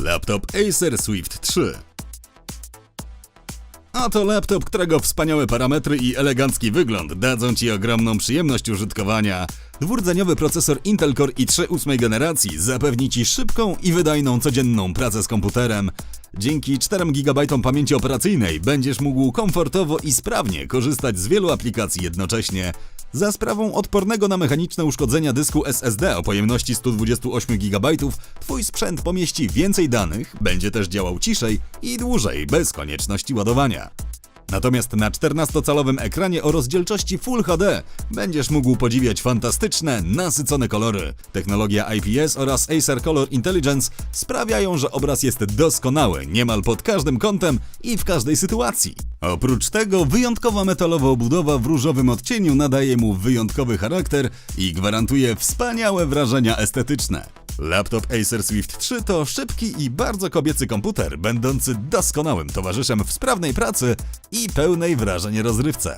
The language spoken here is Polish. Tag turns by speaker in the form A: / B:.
A: Laptop Acer Swift 3. A to laptop, którego wspaniałe parametry i elegancki wygląd dadzą Ci ogromną przyjemność użytkowania. Dwurdzeniowy procesor Intel Core i3 ósmej generacji zapewni Ci szybką i wydajną codzienną pracę z komputerem. Dzięki 4 GB pamięci operacyjnej będziesz mógł komfortowo i sprawnie korzystać z wielu aplikacji jednocześnie. Za sprawą odpornego na mechaniczne uszkodzenia dysku SSD o pojemności 128 GB, Twój sprzęt pomieści więcej danych, będzie też działał ciszej i dłużej, bez konieczności ładowania. Natomiast na 14-calowym ekranie o rozdzielczości Full HD będziesz mógł podziwiać fantastyczne, nasycone kolory. Technologia IPS oraz Acer Color Intelligence sprawiają, że obraz jest doskonały niemal pod każdym kątem i w każdej sytuacji. Oprócz tego wyjątkowa metalowa obudowa w różowym odcieniu nadaje mu wyjątkowy charakter i gwarantuje wspaniałe wrażenia estetyczne. Laptop Acer Swift 3 to szybki i bardzo kobiecy komputer, będący doskonałym towarzyszem w sprawnej pracy i pełnej wrażeń rozrywce.